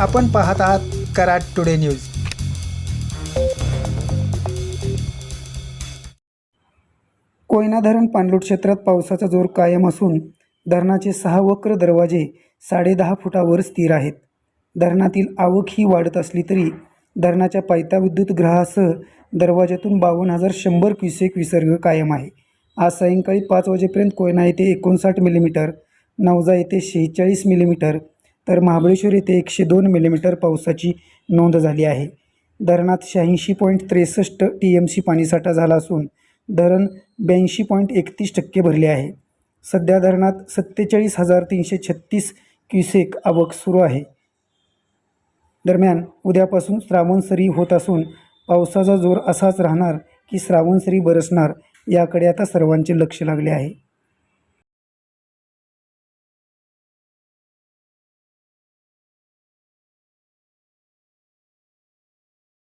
आपण पाहत आहात कराड टुडे न्यूज. कोयना धरण पाणलोट क्षेत्रात पावसाचा जोर कायम असून धरणाचे सहा वक्र दरवाजे साडेदहा फुटावर स्थिर आहेत. धरणातील आवक ही वाढत असली तरी धरणाच्या पायथा विद्युत ग्रहासह दरवाज्यातून बावन्न हजार शंभर क्युसेक विसर्ग कायम आहे. आज सायंकाळी पाच वाजेपर्यंत कोयना येथे एकोणसाठ मिलीमीटर नवजा येथे शेहेचाळीस मिलीमीटर तर महाबळेश्वर येथे एकशे दोन मिलीमीटर पावसाची नोंद झाली आहे. धरणात शहाऐंशी पॉईंट त्रेसष्ट टी एम सी पाणीसाठा झाला असून धरण ब्याऐंशी पॉईंट एकतीस टक्के भरले आहे. सध्या धरणात सत्तेचाळीस हजार तीनशे छत्तीस क्युसेक आवक सुरू आहे. दरम्यान उद्यापासून श्रावणसरी होत असून पावसाचा जोर असाच राहणार की श्रावणसरी बरसणार याकडे आता सर्वांचे लक्ष लागले आहे.